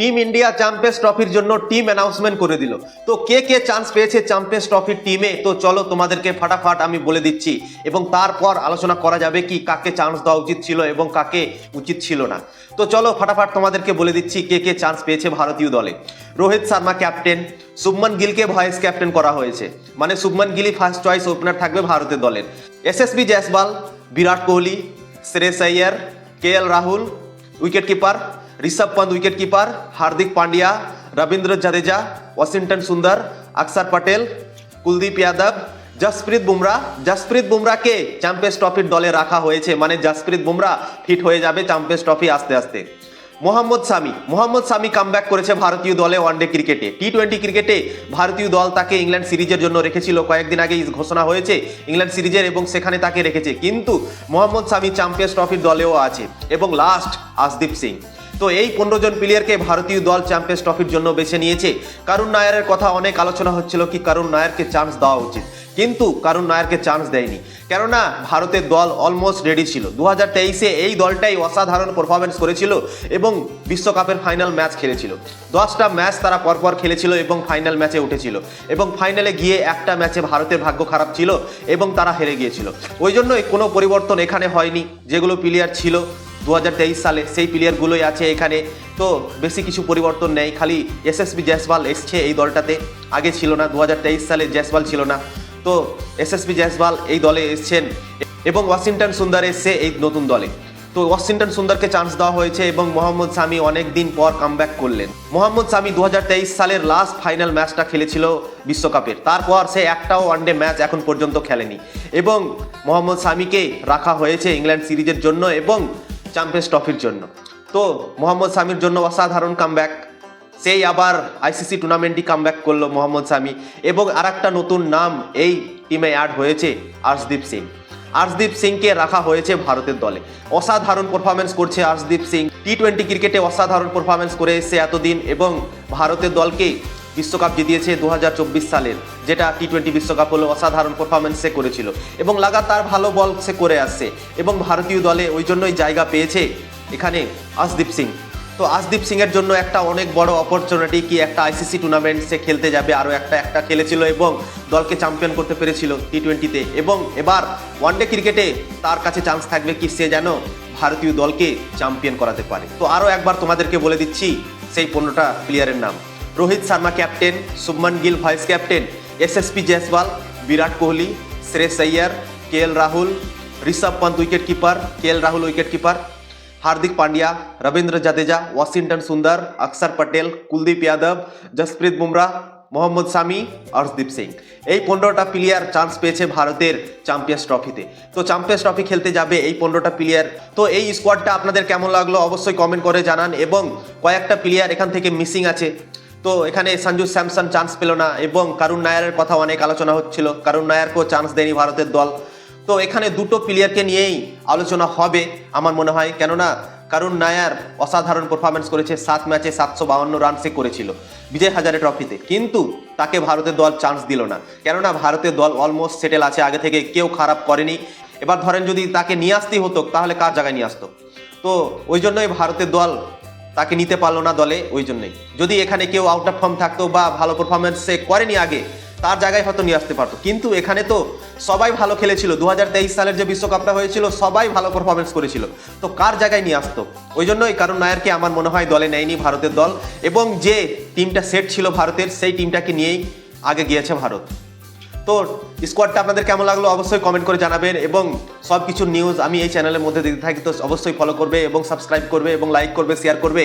Team India champions ট্রফির জন্য team announcement করে দিল। তো কে কে চান্স পেয়েছে চ্যাম্পিয়ন্স ট্রফির টিমে তো চলো তোমাদেরকে ফাটাফাট আমি বলে দিচ্ছি। এবং তারপর আলোচনা করা যাবে কি কাকে চান্স দেওয়া উচিত ছিল এবং কাকে উচিত ছিল না। তো চলো ফাটাফাট তোমাদেরকে বলে দিচ্ছি কে কে চান্স পেয়েছে ভারতীয় দলে। রোহিত শর্মা ক্যাপ্টেন শুভমন গিলকে ভয়েস ক্যাপ্টেন করা হয়েছে। মানে শুভমন গিলই ফার্স্ট চয়েস ওপেনার থাকবে ভারতের দলের। SSB Jaiswal Virat Kohli, Shreyas Iyer K L Rahul wicket keeper Rishabh Pant wicket keeper Hardik Pandya Ravindra Jadeja Washington Sundar Axar Patel Kuldeep Yadav Jasprit Bumrah Jasprit বুমরাকে champions ট্রফির দলে রাখা হয়েছে মানে Jasprit Bumrah fit হয়ে যাবে চ্যাম্পিয়ন্স ট্রফি আস্তে আস্তে Mohammad Shami Mohammad Shami comeback করেছে ভারতীয় দলে ওয়ানডে ক্রিকেটে টি টোয়েন্টি ক্রিকেটে ভারতীয় দল তাকে ইংল্যান্ড সিরিজের জন্য রেখেছিল কয়েকদিন আগে ঘোষণা হয়েছে ইংল্যান্ড সিরিজের এবং সেখানে তাকে রেখেছে। কিন্তু মোহাম্মদ সামি চ্যাম্পিয়ন্স ট্রফির দলেও আছে। এবং লাস্ট আসদীপ সিং তো এই পনেরো জন প্লেয়ারকে ভারতীয় দল চ্যাম্পিয়ন্স ট্রফির জন্য বেছে নিয়েছে। কারুন নায়ারের কথা অনেক আলোচনা হচ্ছিল কি কারুন নায়ারকে চান্স দেওয়া উচিত। কিন্তু কারুন নায়ারকে চান্স দেয়নি। কেননা ভারতের দল অলমোস্ট রেডি ছিল। দু হাজার তেইশে এই দলটাই অসাধারণ পারফরমেন্স করেছিল এবং বিশ্বকাপের ফাইনাল ম্যাচ খেলেছিল। দশটা ম্যাচ তারা পরপর খেলেছিল এবং ফাইনাল ম্যাচে উঠেছিল। এবং ফাইনালে গিয়ে একটা ম্যাচে ভারতের ভাগ্য খারাপ ছিল এবং তারা হেরে গিয়েছিল। ওই জন্যই কোনো পরিবর্তন এখানে হয়নি। যেগুলো প্লেয়ার ছিল দু হাজার তেইশ সালে সেই প্লেয়ারগুলোই আছে এখানে। তো বেশি কিছু পরিবর্তন নেই, খালি এসএসবি জয়সওয়াল এসছে এই দলটাতে। আগে ছিল না দু হাজার তেইশ সালে জয়সওয়াল ছিল না। তো এসএসবি জয়সওয়াল এই দলে এসছেন এবং ওয়াশিংটন সুন্দর এসছে এই নতুন দলে। তো ওয়াশিংটন সুন্দরকে চান্স দেওয়া হয়েছে এবং মোহাম্মদ সামি অনেক দিন পর কামব্যাক করলেন। মোহাম্মদ সামি দু হাজার তেইশ সালের লাস্ট ফাইনাল ম্যাচটা খেলেছিল বিশ্বকাপের। তারপর সে একটাও ওয়ানডে ম্যাচ এখন পর্যন্ত খেলেনি। এবং মোহাম্মদ সামিকে রাখা হয়েছে ইংল্যান্ড সিরিজের জন্য এবং চ্যাম্পিয়ন্স ট্রফির জন্য। তো মোহাম্মদ সামির জন্য অসাধারণ কামব্যাক সেই আবার আইসিসি টুর্নামেন্টই কামব্যাক করল মোহাম্মদ সামি। এবং আর একটা নতুন নাম এই টিমে অ্যাড হয়েছে আর্শদীপ সিং। আর্শদীপ সিংকে রাখা হয়েছে ভারতের দলে। অসাধারণ পারফরমেন্স করছে আর্শদীপ সিং। টি টোয়েন্টি ক্রিকেটে অসাধারণ পারফরমেন্স করে এসেছে এতদিন এবং ভারতের দলকে বিশ্বকাপ জিতিয়েছে দু হাজার চব্বিশ সালের, যেটা টি টোয়েন্টি বিশ্বকাপ হলো অসাধারণ পারফরমেন্স সে করেছিল এবং লাগাতার ভালো বল সে করে আসছে এবং ভারতীয় দলে ওই জন্যই জায়গা পেয়েছে এখানে আশদীপ সিং। তো আশদীপ সিং এর জন্য একটা অনেক বড় অপরচুনিটি কি একটা আইসিসি টুর্নামেন্ট সে খেলতে যাবে, আরও একটা একটা খেলেছিল এবং দলকে চ্যাম্পিয়ন করতে পেরেছিল টি টোয়েন্টিতে এবং এবার ওয়ানডে ক্রিকেটে তার কাছে চান্স থাকবে কি সে যেন ভারতীয় দলকে চ্যাম্পিয়ন করাতে পারে। তো আরও একবার তোমাদেরকে বলে দিচ্ছি, সেই পনেরোটা প্লেয়ারের নাম। Rohit Sharma captain, Shubman Gill vice captain SSP Jaiswal, Virat Kohli, Shreyas Iyer K L Rahul, Rishabh Pant wicket keeper K L Rahul wicket keeper, Hardik Pandya, Ravindra Jadeja, Washington Sundar Axar Patel, Kuldeep Yadav, Jasprit Bumrah, Mohammad Sami Arshdeep Singh. এই পনেরোটা player chance পেয়েছে ভারতের champions ট্রফিতে তো champions trophy খেলতে যাবে এই পনেরোটা প্লেয়ার তো এই স্কোয়াডটা আপনাদের কেমন লাগল অবশ্যই কমেন্ট করে জানান এবং কয়েকটা প্লেয়ার এখান থেকে মিসিং আছে। তো এখানে সঞ্জু স্যামসন চান্স পেল না এবং কারুন নায়ারের কথা অনেক আলোচনা হচ্ছিল। কারুন নায়ারকেও চান্স দেয়নি ভারতের দল। তো এখানে দুটো প্লেয়ারকে নিয়েই আলোচনা হবে আমার মনে হয়। কেননা, কারুন নায়ার অসাধারণ পারফরমেন্স করেছে, সাত ম্যাচে সাতশো বাউন্ন রান সে করেছিল, বিজয় হাজারে ট্রফিতে কিন্তু তাকে ভারতের দল চান্স দিল না। কেননা, ভারতের দল অলমোস্ট সেটেল আছে আগে থেকে, কেউ খারাপ করেনি। এবার ধরেন যদি তাকে নিয়ে আসতেই হতো, তাহলে কার জায়গায় নিয়ে আসতো? তো ওই জন্যই ভারতের দল তাকে নিতে পারল না দলে, ওই জন্যই। যদি এখানে কেউ আউট অফ ফর্ম থাকতো বা ভালো পারফরমেন্স করেনি আগে, তার জায়গায় হয়তো নিয়ে আসতে পারতো। কিন্তু এখানে তো সবাই ভালো খেলেছিল। দু হাজার তেইশ সালের যে বিশ্বকাপটা হয়েছিল, সবাই ভালো পারফরমেন্স করেছিল। তো কার জায়গায় নিয়ে আসতো? ওই জন্যই কারণ নায়ারকে আমার মনে হয় দলে নেয়নি ভারতের দল। এবং যে টিমটা সেট ছিল ভারতের, সেই টিমটাকে নিয়েই আগে গিয়েছে ভারত। তো স্কোয়াডটা আপনাদের কেমন লাগল অবশ্যই কমেন্ট করে জানাবেন এবং সব কিছু নিউজ আমি এই চ্যানেলের মধ্যে দিতে থাকি, তো অবশ্যই ফলো করবে এবং সাবস্ক্রাইব করবে এবং লাইক করবে শেয়ার করবে।